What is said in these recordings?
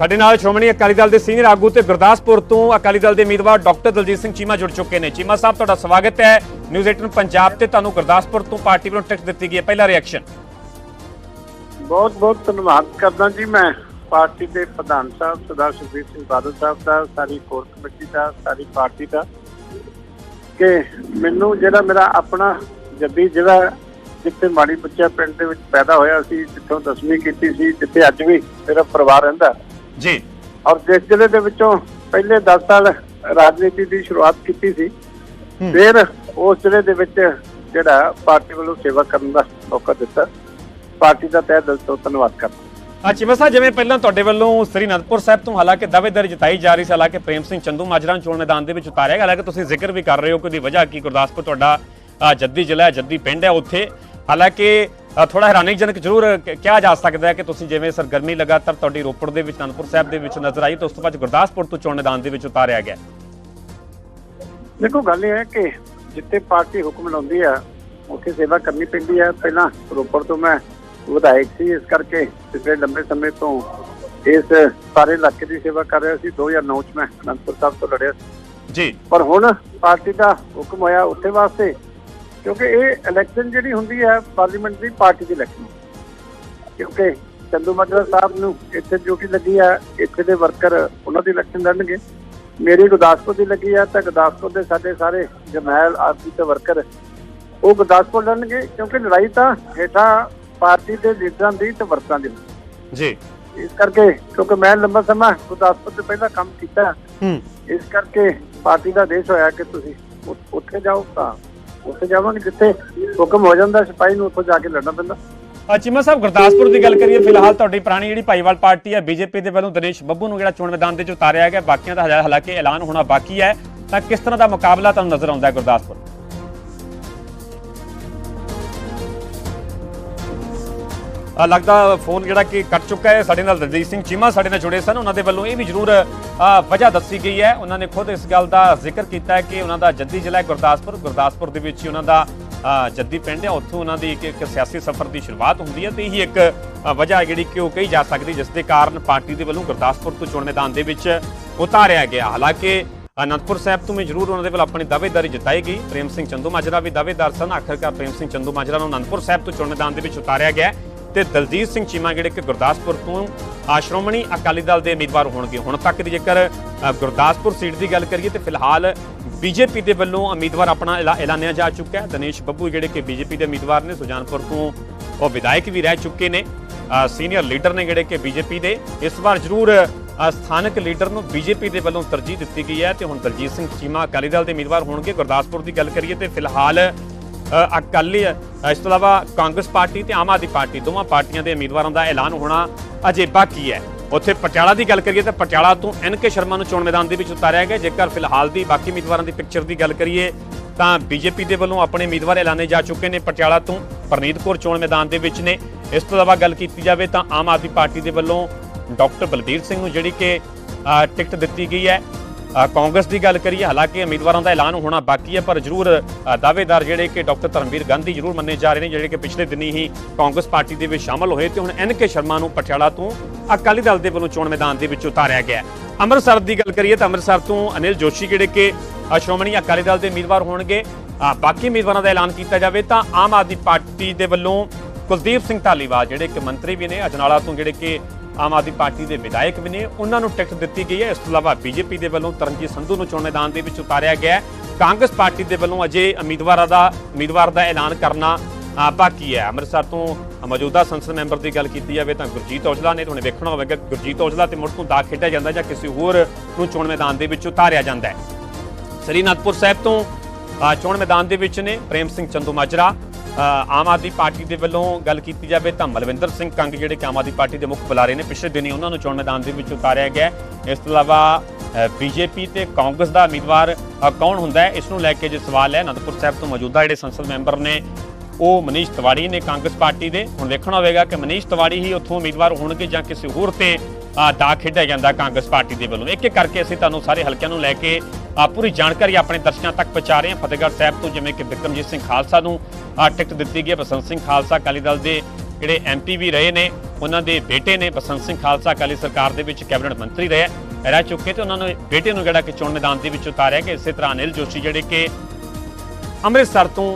ਸਾਡੇ ਨਾਲ ਸ਼੍ਰੋਮਣੀ ਅਕਾਲੀ ਦਲ ਦੇ ਸੀਨੀਅਰ ਆਗੂ ਤੇ ਗੁਰਦਾਸਪੁਰ ਤੋਂ ਅਕਾਲੀ ਦਲ ਦੇ ਉਮੀਦਵਾਰ ਡਾਕਟਰ ਦਲਜੀਤ ਸਿੰਘ ਚੀਮਾ ਜੁੜ ਚੁੱਕੇ ਨੇ। ਚੀਮਾ ਸਾਹਿਬ, ਤੁਹਾਡਾ ਸਵਾਗਤ ਹੈ। ਨਿਊਜ਼ 18 ਪੰਜਾਬ ਤੇ ਤੁਹਾਨੂੰ ਗੁਰਦਾਸਪੁਰ ਤੋਂ ਪਾਰਟੀ ਵੱਲੋਂ ਟਿਕਟ ਦਿੱਤੀ ਗਈ ਹੈ। ਪਹਿਲਾ ਰਿਐਕਸ਼ਨ ਬਹੁਤ ਬਹੁਤ ਧੰਨਵਾਦ ਕਰਦਾ ਜੀ ਮੈਂ। ਪਾਰਟੀ ਦੇ ਪ੍ਰਧਾਨ ਸਾਹਿਬ, ਸਰਦਾਰ ਸੁਖਬੀਰ ਸਿੰਘ ਬਾਦਲ ਸਾਹਿਬ ਦਾ, ਸਾਰੀ ਕੋਰ ਕਮੇਟੀ ਦਾ, ਸਾਰੀ ਪਾਰਟੀ ਦਾ। ਕਿ ਮੈਨੂੰ ਜਿਹੜਾ ਮੇਰਾ ਆਪਣਾ ਜੱਦੀ ਜਿਹੜਾ ਜਿੱਥੇ ਮਾੜੀ ਬੱਚਾ ਪਿੰਡ ਦੇ ਵਿੱਚ ਪੈਦਾ ਹੋਇਆ ਸੀ, ਜਿੱਥੋਂ ਦਸਵੀਂ ਕੀਤੀ ਸੀ, ਜਿੱਥੇ ਅੱਜ ਵੀ ਮੇਰਾ ਪਰਿਵਾਰ ਰਹਿੰਦਾ ਜੀ। ਔਰ ਜਿਸ ਜ਼ਿਲ੍ਹੇ ਦੇ ਵਿੱਚੋਂ ਪਹਿਲੇ 10 ਸਾਲ ਰਾਜਨੀਤੀ ਦੀ ਸ਼ੁਰੂਆਤ ਕੀਤੀ ਸੀ। ਫਿਰ ਉਸ ਜ਼ਿਲ੍ਹੇ ਦੇ ਵਿੱਚ ਜਿਹੜਾ ਪਾਰਟੀ ਵੱਲੋਂ ਸੇਵਾ ਕਰਨ ਦਾ ਮੌਕਾ ਦਿੱਤਾ। ਪਾਰਟੀ ਦਾ ਤਹਿ ਦਿਲ ਤੋਂ ਧੰਨਵਾਦ ਕਰਦਾ ਚੀਮਾ ਸਾਹਿਬ ਜਿਵੇਂ ਪਹਿਲਾਂ ਤੁਹਾਡੇ ਵੱਲੋਂ ਸ੍ਰੀ ਅਨੰਦਪੁਰ ਸਾਹਿਬ ਤੋਂ ਹਾਲਾਂਕਿ ਦਾਅਵੇਦਾਰੀ ਜਤਾਈ ਜਾ ਰਹੀ ਸੀ ਹਾਲਾਂਕਿ ਪ੍ਰੇਮ ਸਿੰਘ ਚੰਦੂ ਮਾਜਰਾ ਚੋਣ ਮੈਦਾਨ ਦੇ ਵਿੱਚ ਉਤਾਰਿਆ ਗਿਆ ਹਾਲਾਂਕਿ ਤੁਸੀਂ ਜ਼ਿਕਰ ਵੀ ਕਰ ਰਹੇ ਹੋ ਕਿ ਉਹਦੀ ਵਜ੍ਹਾ ਕੀ ਗੁਰਦਾਸਪੁਰ ਤੁਹਾਡਾ ਜੱਦੀ ਜ਼ਿਲ੍ਹਾ ਹੈ ਜੱਦੀ ਪਿੰਡ ਹੈ ਉੱਥੇ। ਹਾਲਾਂਕਿ ਥੋੜਾ ਹੈਰਾਨੀਜਨਕ ਜ਼ਰੂਰ ਕਿਹਾ ਜਾ ਸਕਦਾ ਹੈ ਕਿ ਤੁਸੀਂ ਜਿਵੇਂ ਸਰਗਰਮੀ ਲਗਾਤਾਰ ਤੁਹਾਡੀ ਰੋਪੜ ਦੇ ਵਿੱਚ ਅਨੰਦਪੁਰ ਸਾਹਿਬ ਦੇ ਵਿੱਚ ਨਜ਼ਰ ਆਈ ਤਾਂ ਉਸ ਤੋਂ ਬਾਅਦ ਗੁਰਦਾਸਪੁਰ ਤੋਂ ਚੋਣ ਮੈਦਾਨ ਦੇ ਵਿੱਚ ਉਤਾਰਿਆ ਗਿਆ। ਦੇਖੋ ਗੱਲ ਇਹ ਹੈ ਕਿ ਜਿੱਥੇ ਪਾਰਟੀ ਹੁਕਮ ਲਾਉਂਦੀ ਆ ਉੱਥੇ ਸੇਵਾ ਕਰਨੀ ਪੈਂਦੀ ਹੈ ਪਹਿਲਾਂ ਰੋਪੜ ਤੋਂ ਮੈਂ ਵਿਧਾਇਕ ਸੀ ਇਸ ਕਰਕੇ ਪਿਛਲੇ ਲੰਬੇ ਸਮੇਂ ਤੋਂ ਇਸ ਸਾਰੇ ਇਲਾਕੇ ਦੀ ਸੇਵਾ ਕਰ ਰਿਹਾ ਸੀ। 2009 ਚ ਮੈਂ ਅਨੰਦਪੁਰ ਸਾਹਿਬ ਤੋਂ ਲੜਿਆ ਸੀ। ਜੀ। ਪਰ ਹੁਣ ਪਾਰਟੀ ਦਾ ਹੁਕਮ ਹੋਇਆ ਉੱਥੇ ਵਾਸਤੇ ਕਿਉਂਕਿ ਇਹ ਇਲੈਕਸ਼ਨ ਜਿਹੜੀ ਹੁੰਦੀ ਹੈ ਪਾਰਲੀਮੈਂਟ ਦੀ ਪਾਰਟੀ ਦੀ ਇਲੈਕਸ਼ਨ ਕਿਉਂਕਿ ਚੰਦੂ ਮਾਜਰਾ ਸਾਹਿਬ ਨੂੰ ਇੱਥੇ ਡਿਊਟੀ ਲੱਗੀ ਹੈ ਇੱਥੇ ਦੇ ਵਰਕਰ ਉਹਨਾਂ ਦੀ ਇਲੈਕਸ਼ਨ ਲੜਨਗੇ। ਮੇਰੀ ਗੁਰਦਾਸਪੁਰ ਦੀ ਲੱਗੀ ਹੈ ਤਾਂ ਗੁਰਦਾਸਪੁਰ ਦੇ ਸਾਡੇ ਸਾਰੇ ਜਮੈਲ ਆਰਪੀ ਤੇ ਵਰਕਰ ਉਹ ਗੁਰਦਾਸਪੁਰ ਲੜਨਗੇ ਕਿਉਂਕਿ ਲੜਾਈ ਤਾਂ ਹੇਠਾਂ ਪਾਰਟੀ ਦੇ ਲੀਡਰਾਂ ਦੀ ਤੇ ਵਰਕਰਾਂ ਦੀ। ਜੀ। ਇਸ ਕਰਕੇ ਕਿਉਂਕਿ ਮੈਂ ਲੰਬਾ ਸਮਾਂ ਗੁਰਦਾਸਪੁਰ ਤੇ ਪਹਿਲਾਂ ਕੰਮ ਕੀਤਾ। ਹੂੰ। ਇਸ ਕਰਕੇ ਪਾਰਟੀ ਦਾ ਆਦੇਸ਼ ਹੋਇਆ ਕਿ ਤੁਸੀਂ ਉੱਥੇ ਜਾਓ ਤਾਂ ਉੱਥੇ ਜਾਵਾਂਗੇ ਜਿੱਥੇ ਹੁਕਮ ਹੋ ਜਾਂਦਾ, ਸਿਪਾਹੀ ਨੂੰ ਉੱਥੋਂ ਜਾ ਕੇ ਲੜਨਾ ਪੈਂਦਾ। ਚੀਮਾ ਸਾਹਿਬ, ਗੁਰਦਾਸਪੁਰ ਦੀ ਗੱਲ ਕਰੀਏ, ਫਿਲਹਾਲ ਤੁਹਾਡੀ ਪੁਰਾਣੀ ਜਿਹੜੀ ਭਾਈਵਾਲ ਪਾਰਟੀ ਹੈ, ਬੀਜੇਪੀ ਦੇ ਵੱਲੋਂ ਦਿਨੇਸ਼ ਬੱਬੂ ਨੂੰ ਜਿਹੜਾ ਚੋਣ ਮੈਦਾਨ ਦੇ ਵਿੱਚ ਉਤਾਰਿਆ ਗਿਆ, ਬਾਕੀਆਂ ਦਾ ਹਾਲਾਂਕਿ ਐਲਾਨ ਹੋਣਾ ਬਾਕੀ ਹੈ। ਤਾਂ ਕਿਸ ਤਰ੍ਹਾਂ ਦਾ ਮੁਕਾਬਲਾ ਤੁਹਾਨੂੰ ਨਜ਼ਰ ਆਉਂਦਾ ਹੈ ਗੁਰਦਾਸਪੁਰ? ਲੱਗਦਾ ਫੋਨ ਜਿਹੜਾ ਕਿ ਕੱਟ ਚੁੱਕਾ ਹੈ। ਸਾਡੇ ਨਾਲ ਦਲਜੀਤ ਸਿੰਘ ਚੀਮਾ ਸਾਡੇ ਨਾਲ ਜੁੜੇ ਸਨ। ਉਹਨਾਂ ਦੇ ਵੱਲੋਂ ਇਹ ਵੀ ਜ਼ਰੂਰ ਵਜ੍ਹਾ ਦੱਸੀ ਗਈ ਹੈ। ਉਹਨਾਂ ਨੇ ਖੁਦ ਇਸ ਗੱਲ ਦਾ ਜ਼ਿਕਰ ਕੀਤਾ ਹੈ ਕਿ ਉਹਨਾਂ ਦਾ ਜੱਦੀ ਜ਼ਿਲ੍ਹਾ ਹੈ ਗੁਰਦਾਸਪੁਰ। ਗੁਰਦਾਸਪੁਰ ਦੇ ਵਿੱਚ ਹੀ ਉਹਨਾਂ ਦਾ ਜੱਦੀ ਪਿੰਡ ਹੈ। ਉੱਥੋਂ ਉਹਨਾਂ ਦੀ ਇੱਕ ਇੱਕ ਸਿਆਸੀ ਸਫ਼ਰ ਦੀ ਸ਼ੁਰੂਆਤ ਹੁੰਦੀ ਹੈ ਤੇ ਇਹੀ ਇੱਕ ਅ, ਵਜ੍ਹਾ ਜਿਹੜੀ ਕਿ ਉਹ ਕਹੀ ਜਾ ਸਕਦੀ ਜਿਸ ਦੇ ਕਾਰਨ ਪਾਰਟੀ ਦੇ ਵੱਲੋਂ ਗੁਰਦਾਸਪੁਰ ਤੋਂ ਚੋਣ ਮੈਦਾਨ ਦੇ ਵਿੱਚ ਉਤਾਰਿਆ ਗਿਆ। ਹਾਲਾਂਕਿ ਅਨੰਦਪੁਰ ਸਾਹਿਬ ਤੋਂ ਵੀ ਜ਼ਰੂਰ ਉਹਨਾਂ ਦੇ ਵੱਲ ਆਪਣੀ ਦਾਅਵੇਦਾਰੀ ਜਤਾਈ ਗਈ। ਪ੍ਰੇਮ ਸਿੰਘ ਚੰਦੂ ਮਾਜਰਾ ਵੀ ਦਾਅਵੇਦਾਰ ਸਨ। ਆਖਰਕਾਰ ਪ੍ਰੇਮ ਸਿੰਘ ਚੰਦੂ ਮਾਜਰਾ ਨੂੰ ਅਨੰਦਪੁਰ ਸਾਹਿਬ ਤੋਂ ਚੋਣ ਮੈਦਾਨ ਦੇ ਵਿੱਚ ਉਤਾਰਿਆ ਗਿਆ ਤੇ ਦਲਜੀਤ ਸਿੰਘ ਚੀਮਾ ਜਿਹੜੇ ਕਿ ਗੁਰਦਾਸਪੁਰ ਤੋਂ ਸ਼੍ਰੋਮਣੀ ਅਕਾਲੀ ਦਲ ਦੇ ਉਮੀਦਵਾਰ ਹੋਣਗੇ। ਹੁਣ ਤੱਕ ਦੀ ਜੇਕਰ ਗੁਰਦਾਸਪੁਰ ਸੀਟ ਦੀ ਗੱਲ ਕਰੀਏ ਤੇ ਫਿਲਹਾਲ ਬੀਜੇਪੀ ਦੇ ਵੱਲੋਂ ਉਮੀਦਵਾਰ ਆਪਣਾ ਐਲਾ- ਐਲਾਨਿਆ ਜਾ ਚੁੱਕਾ ਹੈ। ਦਿਨੇਸ਼ ਬੱਬੂ ਜਿਹੜੇ ਕਿ ਬੀਜੇਪੀ ਦੇ ਉਮੀਦਵਾਰ ਨੇ, ਸੁਜਾਨਪੁਰ ਤੋਂ ਉਹ ਵਿਧਾਇਕ ਵੀ ਰਹਿ ਚੁੱਕੇ ਨੇ। ਸੀਨੀਅਰ ਲੀਡਰ ਨੇ ਜਿਹੜੇ ਕਿ ਬੀਜੇਪੀ ਦੇ। ਇਸ ਵਾਰ ਜ਼ਰੂਰ ਸਥਾਨਕ ਲੀਡਰ ਨੂੰ ਬੀਜੇਪੀ ਦੇ ਵੱਲੋਂ ਤਰਜੀਹ ਦਿੱਤੀ ਗਈ ਹੈ ਤੇ ਹੁਣ ਦਲਜੀਤ ਸਿੰਘ ਚੀਮਾ ਅਕਾਲੀ ਦਲ ਦੇ ਉਮੀਦਵਾਰ ਹੋਣਗੇ। ਗੁਰਦਾਸਪੁਰ ਦੀ ਗੱਲ ਕਰੀਏ ਤੇ ਫਿਲਹਾਲ ਅਕਾਲੀ ਇਸ ਤੋਂ ਇਲਾਵਾ ਕਾਂਗਰਸ ਪਾਰਟੀ ਤੇ ਆਮ ਆਦਮੀ ਪਾਰਟੀ, ਦੋਵਾਂ ਪਾਰਟੀਆਂ ਦੇ ਉਮੀਦਵਾਰਾਂ ਦਾ ਐਲਾਨ ਹੋਣਾ ਅਜੇ ਬਾਕੀ ਹੈ। ਉੱਥੇ ਪਟਿਆਲਾ ਦੀ ਗੱਲ ਕਰੀਏ ਤਾਂ ਪਟਿਆਲਾ ਤੋਂ ਐਨ ਕੇ ਸ਼ਰਮਾ ਨੂੰ ਚੋਣ ਮੈਦਾਨ ਦੇ ਵਿੱਚ ਉਤਾਰਿਆ ਗਿਆ। ਜੇਕਰ ਫਿਲਹਾਲ ਦੀ ਬਾਕੀ ਉਮੀਦਵਾਰਾਂ ਦੀ ਪਿਕਚਰ ਦੀ ਗੱਲ ਕਰੀਏ ਤਾਂ ਬੀਜੇਪੀ ਦੇ ਵੱਲੋਂ ਆਪਣੇ ਉਮੀਦਵਾਰ ਐਲਾਨੇ ਜਾ ਚੁੱਕੇ ਨੇ ਪਟਿਆਲਾ ਤੋਂ ਪਰਨੀਤ ਕੌਰ ਚੋਣ ਮੈਦਾਨ ਦੇ ਵਿੱਚ ਨੇ। ਇਸ ਤੋਂ ਇਲਾਵਾ ਗੱਲ ਕੀਤੀ ਜਾਵੇ ਤਾਂ ਆਮ ਆਦਮੀ ਪਾਰਟੀ ਦੇ ਵੱਲੋਂ ਡਾਕਟਰ ਬਲਬੀਰ ਸਿੰਘ ਨੂੰ ਜਿਹੜੀ ਕਿ ਟਿਕਟ ਦਿੱਤੀ ਗਈ ਹੈ। ਕਾਂਗਰਸ ਦੀ ਗੱਲ ਕਰੀਏ, ਹਾਲਾਂਕਿ ਉਮੀਦਵਾਰਾਂ ਦਾ ਐਲਾਨ ਹੋਣਾ ਬਾਕੀ ਹੈ, ਪਰ ਜ਼ਰੂਰ ਦਾਅਵੇਦਾਰ ਜਿਹੜੇ ਕਿ ਡਾਕਟਰ ਧਰਮਵੀਰ ਗਾਂਧੀ ਜ਼ਰੂਰ ਮੰਨੇ ਜਾ ਰਹੇ ਨੇ, ਜਿਹੜੇ ਕਿ ਪਿਛਲੇ ਦਿਨੀ ਹੀ ਕਾਂਗਰਸ ਪਾਰਟੀ ਦੇ ਵਿੱਚ ਸ਼ਾਮਲ ਹੋਏ ਤੇ ਹੁਣ ਐਨ ਕੇ ਸ਼ਰਮਾ ਨੂੰ ਪਟਿਆਲਾ ਤੋਂ ਅਕਾਲੀ ਦਲ ਦੇ ਵੱਲੋਂ ਚੋਣ ਮੈਦਾਨ ਦੇ ਵਿੱਚ ਉਤਾਰਿਆ ਗਿਆ ਅੰਮ੍ਰਿਤਸਰ ਦੀ ਗੱਲ ਕਰੀਏ ਤਾਂ ਅੰਮ੍ਰਿਤਸਰ ਤੋਂ ਅਨਿਲ ਜੋਸ਼ੀ ਜਿਹੜੇ ਕਿ ਸ਼੍ਰੋਮਣੀ ਅਕਾਲੀ ਦਲ ਦੇ ਉਮੀਦਵਾਰ ਹੋਣਗੇ ਬਾਕੀ ਉਮੀਦਵਾਰਾਂ ਦਾ ਐਲਾਨ ਕੀਤਾ ਜਾਵੇ ਤਾਂ ਆਮ ਆਦਮੀ ਪਾਰਟੀ ਦੇ ਵੱਲੋਂ ਕੁਲਦੀਪ ਸਿੰਘ ਢਾਲੀਵਾਲ ਜਿਹੜੇ ਕਿ ਮੰਤਰੀ ਵੀ ਨੇ, ਅਜਨਾਲਾ ਤੋਂ ਜਿਹੜੇ ਕਿ ਆਮ ਆਦਮੀ ਪਾਰਟੀ ਦੇ ਵਿਧਾਇਕ ਵੀ ਨੇ। ਉਹਨਾਂ ਨੂੰ ਟਿਕਟ ਦਿੱਤੀ ਗਈ ਹੈ। ਇਸ ਤੋਂ ਇਲਾਵਾ ਬੀਜੇਪੀ ਦੇ ਵੱਲੋਂ ਤਰਨਜੀਤ ਸੰਧੂ ਨੂੰ ਚੋਣ ਮੈਦਾਨ ਦੇ ਵਿੱਚ ਉਤਾਰਿਆ ਗਿਆ ਹੈ। ਕਾਂਗਰਸ ਪਾਰਟੀ ਦੇ ਵੱਲੋਂ ਅਜੇ ਉਮੀਦਵਾਰਾਂ ਦਾ ਉਮੀਦਵਾਰ ਦਾ ਐਲਾਨ ਕਰਨਾ ਬਾਕੀ ਹੈ। ਅੰਮ੍ਰਿਤਸਰ ਤੋਂ ਮੌਜੂਦਾ ਸੰਸਦ ਮੈਂਬਰ ਦੀ ਗੱਲ ਕੀਤੀ ਜਾਵੇ ਤਾਂ ਗੁਰਜੀਤ ਔਜਲਾ ਨੇ। ਤੁਹਾਨੂੰ ਵੇਖਣਾ ਹੋਵੇਗਾ, ਗੁਰਜੀਤ ਔਜਲਾ ਤੇ ਮੁੜ ਤੋਂ ਦਾਗ ਖੇਡਿਆ ਜਾਂਦਾ ਜਾਂ ਕਿਸੇ ਹੋਰ ਨੂੰ ਚੋਣ ਮੈਦਾਨ ਦੇ ਵਿੱਚ ਉਤਾਰਿਆ ਜਾਂਦਾ ਹੈ। ਸ੍ਰੀ ਅਨੰਦਪੁਰ ਸਾਹਿਬ ਤੋਂ ਚੋਣ ਮੈਦਾਨ ਦੇ ਵਿੱਚ ਨੇ। ਪ੍ਰੇਮ ਸਿੰਘ ਚੰਦੂ ਮਾਜਰਾ ਆਮ ਆਦਮੀ ਪਾਰਟੀ ਦੇ ਵੱਲੋਂ ਗੱਲ ਕੀਤੀ ਜਾਵੇ ਤਾਂ ਮਲਵਿੰਦਰ ਸਿੰਘ ਕੰਗ ਜਿਹੜੇ ਕਿ ਆਮ ਆਦਮੀ ਪਾਰਟੀ ਦੇ ਮੁੱਖ ਬੁਲਾਰੇ ਨੇ, ਪਿਛਲੇ ਦਿਨੀ ਉਹਨਾਂ ਨੂੰ ਚੋਣ ਮੈਦਾਨ ਦੇ ਵਿੱਚ ਉਤਾਰਿਆ ਗਿਆ ਇਸ ਤੋਂ ਇਲਾਵਾ ਬੀਜੇਪੀ ਤੇ ਕਾਂਗਰਸ ਦਾ ਉਮੀਦਵਾਰ ਕੌਣ ਹੁੰਦਾ ਹੈ? ਇਸ ਨੂੰ ਲੈ ਕੇ ਜੇ ਸਵਾਲ ਹੈ, ਅਨੰਦਪੁਰ ਸਾਹਿਬ ਤੋਂ ਮੌਜੂਦਾ ਜਿਹੜੇ ਸੰਸਦ ਮੈਂਬਰ ਨੇ, ਉਹ ਮਨੀਸ਼ ਤਿਵਾੜੀ ਨੇ ਕਾਂਗਰਸ ਪਾਰਟੀ ਦੇ। ਹੁਣ ਦੇਖਣਾ ਹੋਵੇਗਾ ਕਿ ਮਨੀਸ਼ ਤਿਵਾੜੀ ਹੀ ਉੱਥੋਂ ਉਮੀਦਵਾਰ ਹੋਣਗੇ ਜਾਂ ਕਿਸੇ ਹੋਰ ਤੇ ਦਾ ਖੇਡਿਆ ਜਾਂਦਾ ਕਾਂਗਰਸ ਪਾਰਟੀ ਦੇ ਵੱਲੋਂ। ਇੱਕ ਇੱਕ ਕਰਕੇ ਅਸੀਂ ਤੁਹਾਨੂੰ ਸਾਰੇ ਹਲਕਿਆਂ ਨੂੰ ਲੈ ਕੇ ਪੂਰੀ ਜਾਣਕਾਰੀ ਆਪਣੇ ਦਰਸ਼ਕਾਂ ਤੱਕ ਪਹੁੰਚਾ ਰਹੇ ਹਾਂ। ਫਤਿਹਗੜ੍ਹ ਸਾਹਿਬ ਤੋਂ ਜਿਵੇਂ ਕਿ ਬਿਕਰਮਜੀਤ ਸਿੰਘ ਖਾਲਸਾ ਨੂੰ ਅ, ਟਿਕਟ ਦਿੱਤੀ ਗਈ ਹੈ। ਬਸੰਤ ਸਿੰਘ ਖਾਲਸਾ ਅਕਾਲੀ ਦਲ ਦੇ ਜਿਹੜੇ ਐਮਪੀ ਵੀ ਰਹੇ ਨੇ ਉਹਨਾਂ ਦੇ ਬੇਟੇ ਨੇ ਬਸੰਤ ਸਿੰਘ ਖਾਲਸਾ ਅਕਾਲੀ ਸਰਕਾਰ ਦੇ ਵਿੱਚ ਕੈਬਨਿਟ ਮੰਤਰੀ ਰਹੇ ਰਹਿ ਚੁੱਕੇ ਤੇ ਉਹਨਾਂ ਨੂੰ ਬੇਟੇ ਨੂੰ ਜਿਹੜਾ ਕਿ ਚੋਣ ਮੈਦਾਨ ਦੇ ਵਿੱਚ ਉਤਾਰਿਆ ਕਿ ਇਸੇ ਤਰ੍ਹਾਂ ਅਨਿਲ ਜੋਸ਼ੀ ਜਿਹੜੇ ਕਿ ਅੰਮ੍ਰਿਤਸਰ ਤੋਂ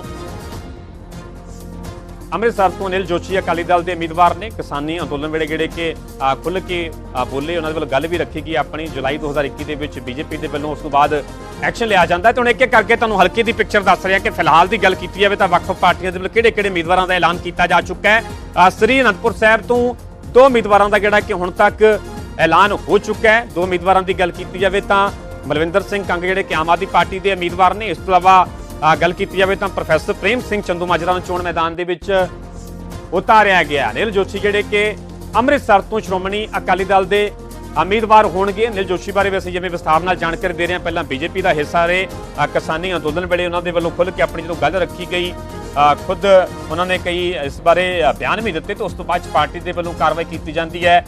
ਅੰਮ੍ਰਿਤਸਰ ਤੋਂ ਅਨਿਲ ਜੋਸ਼ੀ ਅਕਾਲੀ ਦਲ ਦੇ ਉਮੀਦਵਾਰ ਨੇ ਕਿਸਾਨੀ ਅੰਦੋਲਨ ਵੇਲੇ ਜਿਹੜੇ ਕਿ ਆ, ਖੁੱਲ੍ਹ ਕੇ ਬੋਲੇ ਉਹਨਾਂ ਦੇ ਵੱਲ ਗੱਲ ਵੀ ਰੱਖੀ ਗਈ ਆਪਣੀ ਜੁਲਾਈ 2021 ਦੇ ਵਿੱਚ ਬੀਜੇਪੀ ਦੇ ਵੱਲੋਂ ਉਸ ਤੋਂ ਬਾਅਦ ਐਕਸ਼ਨ ਲਿਆ ਜਾਂਦਾ ਹੈ ਤੇ ਹੁਣ ਇੱਕ ਇੱਕ ਕਰਕੇ ਤੁਹਾਨੂੰ ਹਲਕੇ ਦੀ ਪਿਕਚਰ ਦੱਸ ਰਿਹਾ ਕਿ ਫਿਲਹਾਲ ਦੀ ਗੱਲ ਕੀਤੀ ਜਾਵੇ ਤਾਂ ਵੱਖ-ਵੱਖ ਪਾਰਟੀਆਂ ਦੇ ਵੱਲੋਂ ਕਿਹੜੇ-ਕਿਹੜੇ ਉਮੀਦਵਾਰਾਂ ਦਾ ਐਲਾਨ ਕੀਤਾ ਜਾ ਚੁੱਕਾ ਹੈ। ਸ੍ਰੀ ਅਨੰਦਪੁਰ ਸਾਹਿਬ ਤੋਂ ਦੋ ਉਮੀਦਵਾਰਾਂ ਦਾ ਜਿਹੜਾ ਕਿ ਹੁਣ ਤੱਕ ਐਲਾਨ ਹੋ ਚੁੱਕਾ ਹੈ। ਦੋ ਉਮੀਦਵਾਰਾਂ ਦੀ ਗੱਲ ਕੀਤੀ ਜਾਵੇ ਤਾਂ ਮਲਵਿੰਦਰ ਸਿੰਘ ਕੰਗ ਜਿਹੜੇ ਕਿ ਆਮ ਆਦਮੀ ਪਾਰਟੀ ਦੇ ਉਮੀਦਵਾਰ ਨੇ ਇਸ ਤੋਂ ਇਲਾਵਾ ਗੱਲ ਕੀਤੀ ਜਾਵੇ ਤਾਂ ਪ੍ਰੋਫੈਸਰ ਪ੍ਰੇਮ ਸਿੰਘ ਚੰਦੂ ਮਾਜਰਾ ਨੂੰ ਚੋਣ ਮੈਦਾਨ ਦੇ ਵਿੱਚ ਉਤਾਰਿਆ ਗਿਆ ਨਿਲ ਜੋਸ਼ੀ ਜਿਹੜੇ ਕਿ ਅੰਮ੍ਰਿਤਸਰ ਤੋਂ ਸ਼੍ਰੋਮਣੀ ਅਕਾਲੀ ਦਲ ਦੇ ਉਮੀਦਵਾਰ ਹੋਣਗੇ। ਨਿਲ ਜੋਸ਼ੀ ਬਾਰੇ ਵੀ ਅਸੀਂ ਜਿਵੇਂ ਵਿਸਥਾਰ ਨਾਲ ਜਾਣਕਾਰੀ ਦੇ ਰਹੇ ਹਾਂ। ਪਹਿਲਾਂ ਬੀਜੇਪੀ ਦਾ ਹਿੱਸਾ ਰਹੇ। ਕਿਸਾਨੀ ਅੰਦੋਲਨ ਵੇਲੇ ਉਹਨਾਂ ਦੇ ਵੱਲੋਂ ਖੁੱਲ੍ਹ ਕੇ ਆਪਣੀ ਜਦੋਂ ਗੱਲ ਰੱਖੀ ਗਈ ਖੁਦ ਉਹਨਾਂ ਨੇ ਕਈ ਇਸ ਬਾਰੇ ਬਿਆਨ ਵੀ ਦਿੱਤੇ ਤੇ ਉਸ ਤੋਂ ਬਾਅਦ 'ਚ ਪਾਰਟੀ ਦੇ ਵੱਲੋਂ ਕਾਰਵਾਈ ਕੀਤੀ ਜਾਂਦੀ ਹੈ।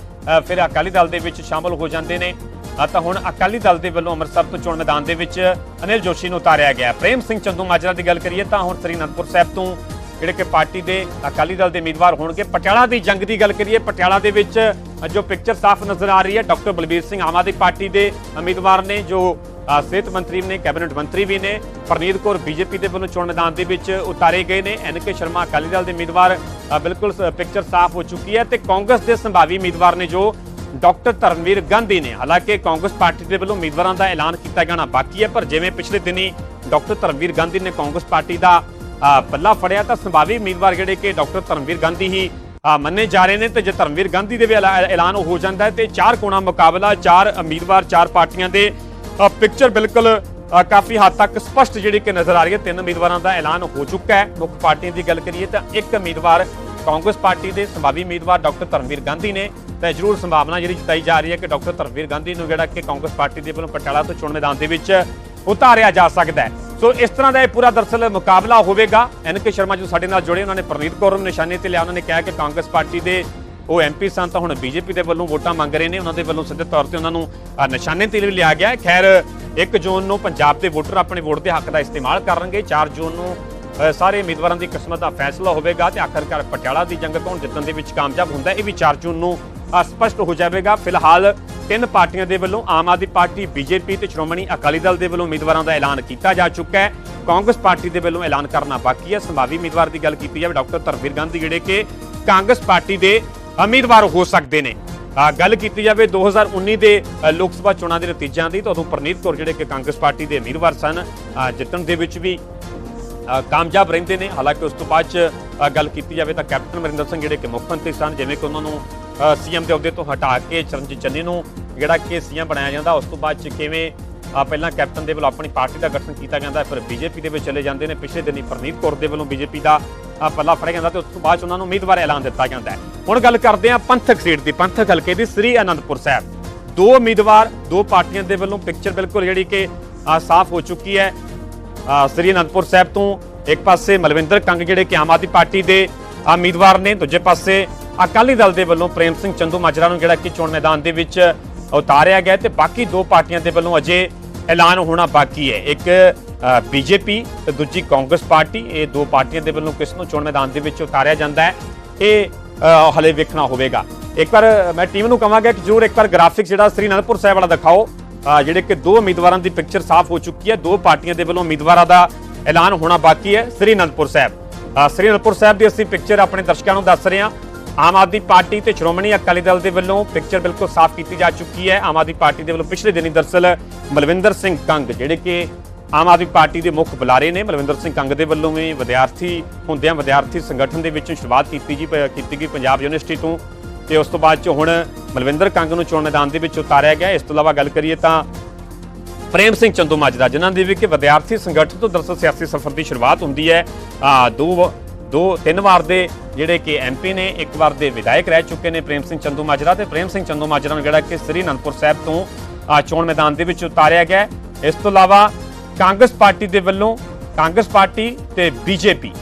ਫਿਰ ਅਕਾਲੀ ਦਲ ਦੇ ਵਿੱਚ ਸ਼ਾਮਲ ਹੋ ਜਾਂਦੇ ਨੇ। ਤਾਂ ਹੁਣ ਅਕਾਲੀ ਦਲ ਦੇ ਵੱਲੋਂ ਅੰਮ੍ਰਿਤਸਰ ਤੋਂ ਚੋਣ ਮੈਦਾਨ ਦੇ ਵਿੱਚ ਅਨਿਲ ਜੋਸ਼ੀ ਨੂੰ ਉਤਾਰਿਆ ਗਿਆ। ਪ੍ਰੇਮ ਸਿੰਘ ਚੰਦੂ ਮਾਜਰਾ ਦੀ ਗੱਲ ਕਰੀਏ ਤਾਂ ਹੁਣ ਸ੍ਰੀ ਅਨੰਦਪੁਰ ਸਾਹਿਬ ਤੋਂ ਜਿਹੜੇ ਕਿ ਪਾਰਟੀ ਦੇ ਅਕਾਲੀ ਦਲ ਦੇ ਉਮੀਦਵਾਰ ਹੋਣਗੇ, ਪਟਿਆਲਾ ਦੀ ਜੰਗ ਦੀ ਗੱਲ ਕਰੀਏ, ਪਟਿਆਲਾ ਦੇ ਵਿੱਚ ਜੋ ਪਿਕਚਰ ਸਾਫ਼ ਨਜ਼ਰ ਆ ਰਹੀ ਹੈ, ਡਾਕਟਰ ਬਲਬੀਰ ਸਿੰਘ ਆਮ ਆਦਮੀ ਪਾਰਟੀ ਦੇ ਉਮੀਦਵਾਰ ਨੇ, ਜੋ ਸਿਹਤ ਮੰਤਰੀ ਨੇ, ਕੈਬਨਿਟ ਮੰਤਰੀ ਵੀ ਨੇ, ਪਰਨੀਤ ਕੌਰ ਬੀਜੇਪੀ ਦੇ ਵੱਲੋਂ ਚੋਣ ਮੈਦਾਨ ਦੇ ਵਿੱਚ ਉਤਾਰੇ ਗਏ ਨੇ। ਐਨ ਕੇ ਸ਼ਰਮਾ ਅਕਾਲੀ ਦਲ ਦੇ ਉਮੀਦਵਾਰ ਬਿਲਕੁਲ ਪਿਕਚਰ ਸਾਫ਼ ਹੋ ਚੁੱਕੀ ਹੈ ਤੇ ਕਾਂਗਰਸ ਦੇ ਸੰਭਾਵੀ ਉਮੀਦਵਾਰ ਨੇ ਜੋ ਡਾਕਟਰ ਧਰਮਵੀਰ ਗਾਂਧੀ ਨੇ। ਹਾਲਾਂਕਿ ਕਾਂਗਰਸ ਪਾਰਟੀ ਦੇ ਵੱਲੋਂ ਉਮੀਦਵਾਰਾਂ ਦਾ ਐਲਾਨ ਕੀਤਾ ਜਾਣਾ ਬਾਕੀ ਹੈ ਪਰ ਜਿਵੇਂ ਪਿਛਲੇ ਦਿਨੀ ਡਾਕਟਰ ਧਰਮਵੀਰ ਗਾਂਧੀ ਨੇ ਕਾਂਗਰਸ ਪਾਰਟੀ ਦਾ ਅ, ਪੱਲਾ ਫੜਿਆ ਤਾਂ ਸੰਭਾਵੀ ਉਮੀਦਵਾਰ ਜਿਹੜੇ ਕਿ ਡਾਕਟਰ ਧਰਮਵੀਰ ਗਾਂਧੀ ਹੀ ਮੰਨੇ ਜਾ ਰਹੇ ਨੇ ਤੇ ਜੇ ਧਰਮਵੀਰ ਗਾਂਧੀ ਦੇ ਵੀ ਐਲਾਨ ਹੋ ਜਾਂਦਾ ਹੈ ਤੇ ਚਾਰ ਕੋਣਾ ਮੁਕਾਬਲਾ ਚਾਰ ਉਮੀਦਵਾਰ ਚਾਰ ਪਾਰਟੀਆਂ ਦੇ ਪਿਕਚਰ ਬਿਲਕੁਲ ਕਾਫੀ ਹੱਦ ਤੱਕ ਸਪਸ਼ਟ ਜਿਹੜੀ ਕਿ ਨਜ਼ਰ ਆ ਰਹੀ ਹੈ। ਤਿੰਨ ਉਮੀਦਵਾਰਾਂ ਦਾ ਐਲਾਨ ਹੋ ਚੁੱਕਾ ਹੈ। ਮੁੱਖ ਪਾਰਟੀਆਂ ਦੀ ਗੱਲ ਕਰੀਏ ਤਾਂ ਇੱਕ ਉਮੀਦਵਾਰ ਕਾਂਗਰਸ ਪਾਰਟੀ ਦੇ ਸੰਭਾਵੀ ਉਮੀਦਵਾਰ ਡਾਕਟਰ ਧਰਮਵੀਰ ਗਾਂਧੀ ਨੇ ਤਾਂ ਜ਼ਰੂਰ ਸੰਭਾਵਨਾ ਜਿਹੜੀ ਜਤਾਈ ਜਾ ਰਹੀ ਹੈ ਕਿ ਡਾਕਟਰ ਧਰਮਵੀਰ ਗਾਂਧੀ ਨੂੰ ਜਿਹੜਾ ਕਿ ਕਾਂਗਰਸ ਪਾਰਟੀ ਦੇ ਵੱਲੋਂ ਪਟਿਆਲਾ ਤੋਂ ਚੋਣ ਮੈਦਾਨ ਦੇ ਵਿੱਚ ਉਤਾਰਿਆ ਜਾ ਸਕਦਾ ਹੈ। ਸੋ ਇਸ ਤਰ੍ਹਾਂ ਦਾ ਇਹ ਪੂਰਾ ਦਰਸਲ ਮੁਕਾਬਲਾ ਹੋਵੇਗਾ। ਐਨ ਕੇ ਸ਼ਰਮਾ ਜੋ ਸਾਡੇ ਨਾਲ ਜੁੜੇ, ਉਹਨਾਂ ਨੇ ਪ੍ਰਨੀਤ ਕੌਰ ਨੂੰ ਨਿਸ਼ਾਨੇ ਤੇ ਲਿਆ। ਉਹਨਾਂ ਨੇ ਕਿਹਾ ਕਿ ਕਾਂਗਰਸ ਪਾਰਟੀ ਦੇ ਉਹ ਐਮਪੀ ਸਨ, ਤਾਂ ਹੁਣ ਬੀਜੇਪੀ ਦੇ ਵੱਲੋਂ ਵੋਟਾਂ ਮੰਗ ਰਹੇ ਨੇ। ਉਹਨਾਂ ਦੇ ਵੱਲੋਂ ਸਿੱਧੇ ਤੌਰ ਤੇ ਉਹਨਾਂ ਨੂੰ ਨਿਸ਼ਾਨੇ ਤੇ ਵੀ ਲਿਆ ਗਿਆ ਖੈਰ 1 ਜੂਨ ਨੂੰ ਪੰਜਾਬ ਦੇ ਵੋਟਰ ਆਪਣੇ ਵੋਟ ਦੇ ਹੱਕ ਦਾ ਇਸਤੇਮਾਲ ਕਰਨਗੇ। 4 ਜੂਨ ਨੂੰ ਸਾਰੇ ਉਮੀਦਵਾਰਾਂ ਦੀ ਕਿਸਮਤ ਦਾ ਫੈਸਲਾ ਹੋਵੇਗਾ ਤੇ ਆਖਰਕਾਰ ਪਟਿਆਲਾ ਦੀ ਜੰਗ ਕੌਣ ਜਿੱਤਣ ਦੇ ਵਿੱਚ ਕਾਮਯਾਬ ਹੁੰਦਾ ਇਹ ਵੀ 4 ਜੂਨ ਨੂੰ ਸਪਸ਼ਟ ਹੋ ਜਾਵੇਗਾ। ਫਿਲਹਾਲ ਤਿੰਨ ਪਾਰਟੀਆਂ ਦੇ ਵੱਲੋਂ ਆਮ ਆਦਮੀ ਪਾਰਟੀ, ਬੀਜੇਪੀ ਤੇ ਸ਼੍ਰੋਮਣੀ ਅਕਾਲੀ ਦਲ ਦੇ ਵੱਲੋਂ ਉਮੀਦਵਾਰਾਂ ਦਾ ਐਲਾਨ ਕੀਤਾ ਜਾ ਚੁੱਕਾ ਹੈ। ਕਾਂਗਰਸ ਪਾਰਟੀ ਦੇ ਵੱਲੋਂ ਐਲਾਨ ਕਰਨਾ ਬਾਕੀ ਹੈ। ਸੰਭਾਵੀ ਉਮੀਦਵਾਰ ਦੀ ਗੱਲ ਕੀਤੀ ਜਾਵੇ, ਡਾਕਟਰ ਧਰਮਵੀਰ ਗਾਂਧੀ, ਜਿਹੜੇ ਕਿ ਕਾਂਗਰਸ ਪਾਰਟੀ ਦੇ ਉਮੀਦਵਾਰ ਹੋ ਸਕਦੇ ਨੇ। ਗੱਲ ਕੀਤੀ ਜਾਵੇ 2019 ਦੇ ਲੋਕ ਸਭਾ ਚੋਣਾਂ ਦੇ ਨਤੀਜਿਆਂ ਦੀ, ਤਾਂ ਉਦੋਂ ਪ੍ਰਨੀਤ ਕੌਰ ਜਿਹੜੇ ਕਿ ਕਾਂਗਰਸ ਪਾਰਟੀ ਦੇ ਉਮੀਦਵਾਰ ਸਨ ਜਿੱਤਣ ਦੇ ਵਿੱਚ ਵੀ ਕਾਮਯਾਬ ਰਹਿੰਦੇ ਨੇ। ਹਾਲਾਂਕਿ ਉਸ ਤੋਂ ਬਾਅਦ ਚ ਗੱਲ ਕੀਤੀ ਜਾਵੇ ਤਾਂ ਕੈਪਟਨ ਅਮਰਿੰਦਰ ਸਿੰਘ ਜਿਹੜੇ ਕਿ ਮੁੱਖ ਮੰਤਰੀ ਸਨ, ਜਿਵੇਂ ਕਿ ਉਹਨਾਂ ਨੂੰ ਸੀਐਮ ਦੇ ਅਹੁਦੇ ਤੋਂ ਹਟਾ ਕੇ ਚਰਨਜੀਤ ਚੰਨੀ ਨੂੰ ਜਿਹੜਾ ਕਿ ਸੀਐਮ ਬਣਾਇਆ ਜਾਂਦਾ ਉਸ ਤੋਂ ਬਾਅਦ ਚ ਕਿਵੇਂ ਪਹਿਲਾਂ ਕੈਪਟਨ ਦੇ ਵੱਲੋਂ ਆਪਣੀ ਪਾਰਟੀ ਦਾ ਗਠਨ ਕੀਤਾ ਜਾਂਦਾ ਹੈ, ਫਿਰ ਬੀਜੇਪੀ ਦੇ ਵਿੱਚ ਚਲੇ ਜਾਂਦੇ ਨੇ ਪਿਛਲੇ ਦਿਨੀ ਪ੍ਰਨੀਤ ਕੌਰ ਦੇ ਵੱਲੋਂ ਬੀਜੇਪੀ ਦਾ ਪੱਲਾ ਫੜਿਆ ਜਾਂਦਾ ਤੇ ਉਸ ਤੋਂ ਬਾਅਦ ਉਹਨਾਂ ਨੂੰ ਉਮੀਦਵਾਰ ਐਲਾਨ ਦਿੱਤਾ ਜਾਂਦਾ ਹੈ। ਹੁਣ ਗੱਲ ਕਰਦੇ ਹਾਂ ਪੰਥਕ ਸੀਟ ਦੀ ਪੰਥਕ ਹਲਕੇ ਦੀ ਸ੍ਰੀ ਅਨੰਦਪੁਰ ਸਾਹਿਬ। ਦੋ ਉਮੀਦਵਾਰ ਦੋ ਪਾਰਟੀਆਂ ਦੇ ਵੱਲੋਂ ਪਿਕਚਰ ਬਿਲਕੁਲ ਜਿਹੜੀ ਕਿ ਸਾਫ਼ ਹੋ ਚੁੱਕੀ ਹੈ। ਸ੍ਰੀ ਅਨੰਦਪੁਰ ਸਾਹਿਬ ਤੋਂ ਇੱਕ ਪਾਸੇ ਮਲਵਿੰਦਰ ਕੰਗ ਜਿਹੜੇ ਕਿ ਆਮ ਆਦਮੀ ਪਾਰਟੀ ਦੇ ਉਮੀਦਵਾਰ ਨੇ ਦੂਜੇ ਪਾਸੇ ਅਕਾਲੀ ਦਲ ਦੇ ਵੱਲੋਂ ਪ੍ਰੇਮ ਸਿੰਘ ਚੰਦੂ ਮਾਜਰਾ ਨੂੰ ਜਿਹੜਾ ਕਿ ਚੋਣ ਮੈਦਾਨ ਦੇ ਵਿੱਚ ਉਤਾਰਿਆ ਗਿਆ ਤੇ ਬਾਕੀ ਦੋ ਪਾਰਟੀਆਂ ਦੇ ਵੱਲੋਂ ਅਜੇ ਐਲਾਨ ਹੋਣਾ ਬਾਕੀ ਹੈ। ਇੱਕ ਬੀਜੇਪੀ ਤੇ ਦੂਜੀ ਕਾਂਗਰਸ ਪਾਰਟੀ। ਇਹ ਦੋ ਪਾਰਟੀਆਂ ਦੇ ਵੱਲੋਂ ਕਿਸ ਨੂੰ ਚੋਣ ਮੈਦਾਨ ਦੇ ਵਿੱਚ ਉਤਾਰਿਆ ਜਾਂਦਾ ਹੈ, ਇਹ ਹਲੇ ਵੇਖਣਾ ਹੋਵੇਗਾ। ਇੱਕ ਵਾਰ ਮੈਂ ਟੀਮ ਨੂੰ ਕਹਾਂਗਾ ਕਿ ਜ਼ਰੂਰ ਇੱਕ ਵਾਰ ਗ੍ਰਾਫਿਕਸ ਜਿਹੜਾ ਸ੍ਰੀ ਅਨੰਦਪੁਰ ਸਾਹਿਬ ਵਾਲਾ ਦਿਖਾਓ। ਜਿਹੜੇ ਕਿ ਦੋ ਉਮੀਦਵਾਰਾਂ ਦੀ ਪਿਕਚਰ ਸਾਫ਼ ਹੋ ਚੁੱਕੀ ਹੈ, ਦੋ ਪਾਰਟੀਆਂ ਦੇ ਵੱਲੋਂ ਉਮੀਦਵਾਰਾਂ ਦਾ ਐਲਾਨ ਹੋਣਾ ਬਾਕੀ ਹੈ ਸ੍ਰੀ ਅਨੰਦਪੁਰ ਸਾਹਿਬ। ਸ੍ਰੀ ਅਨੰਦਪੁਰ ਸਾਹਿਬ ਦੀ ਅਸੀਂ ਪਿਕਚਰ ਆਪਣੇ ਦਰਸ਼ਕਾਂ ਨੂੰ ਦੱਸ ਰਹੇ ਹਾਂ। ਆਮ ਆਦਮੀ ਪਾਰਟੀ ਤੇ ਸ਼੍ਰੋਮਣੀ ਅਕਾਲੀ ਦਲ ਦੇ ਵੱਲੋਂ ਪਿਕਚਰ ਬਿਲਕੁਲ ਸਾਫ਼ ਕੀਤੀ ਜਾ ਚੁੱਕੀ ਹੈ। ਆਮ ਆਦਮੀ ਪਾਰਟੀ ਦੇ ਵੱਲੋਂ ਪਿਛਲੇ ਦਿਨੀ ਦਰਸਲ ਮਲਵਿੰਦਰ ਸਿੰਘ ਕੰਗ, ਜਿਹੜੇ ਕਿ ਆਮ ਆਦਮੀ ਪਾਰਟੀ ਦੇ ਮੁੱਖ ਬੁਲਾਰੇ ਨੇ, ਮਲਵਿੰਦਰ ਸਿੰਘ ਕੰਗ ਦੇ ਵੱਲੋਂ ਵੀ ਵਿਦਿਆਰਥੀ, ਹੁੰਦਿਆਂ ਵਿਦਿਆਰਥੀ ਸੰਗਠਨ ਦੇ ਵਿੱਚ ਸ਼ੁਰੂਆਤ ਕੀਤੀ ਜੀ, ਪ- ਕੀਤੀ ਗਈ ਪੰਜਾਬ ਯੂਨੀਵਰਸਿਟੀ ਤੋਂ। ਤੇ ਉਸ ਤੋਂ ਬਾਅਦ ਚ ਹੁਣ ਮਲਵਿੰਦਰ ਕੰਗ ਨੂੰ ਚੋਣ ਮੈਦਾਨ ਦੇ ਵਿੱਚ ਉਤਾਰਿਆ ਗਿਆ। ਇਸ ਤੋਂ ਇਲਾਵਾ ਗੱਲ ਕਰੀਏ ਤਾਂ ਪ੍ਰੇਮ ਸਿੰਘ ਚੰਦੂ ਮਾਜਰਾ ਜਿਨ੍ਹਾਂ ਦੇ ਵੀ ਕਿ ਵਿਦਿਆਰਥੀ ਸੰਗਠਨ ਤੋਂ ਦਰਸਲ ਸਿਆਸੀ ਸਫ਼ਰ ਦੀ ਸ਼ੁਰੂਆਤ ਹੁੰਦੀ ਹੈ ਦੋ ਦੋ, ਤਿੰਨ ਵਾਰ ਦੇ ਜਿਹੜੇ ਕਿ ਐਮਪੀ ਨੇ, ਇੱਕ ਵਾਰ ਦੇ ਵਿਧਾਇਕ ਰਹਿ ਚੁੱਕੇ ਨੇ ਪ੍ਰੇਮ ਸਿੰਘ ਚੰਦੂ ਮਾਜਰਾ ਤੇ ਪ੍ਰੇਮ ਸਿੰਘ ਚੰਦੂ ਮਾਜਰਾ ਨੂੰ ਜਿਹੜਾ ਕਿ ਸ੍ਰੀ ਅਨੰਦਪੁਰ ਸਾਹਿਬ ਤੋਂ ਚੋਣ ਮੈਦਾਨ ਦੇ ਵਿੱਚ ਉਤਾਰਿਆ ਗਿਆ ਇਸ ਤੋਂ ਇਲਾਵਾ ਕਾਂਗਰਸ ਪਾਰਟੀ ਦੇ ਵੱਲੋਂ ਕਾਂਗਰਸ ਪਾਰਟੀ ਤੇ ਬੀਜੇਪੀ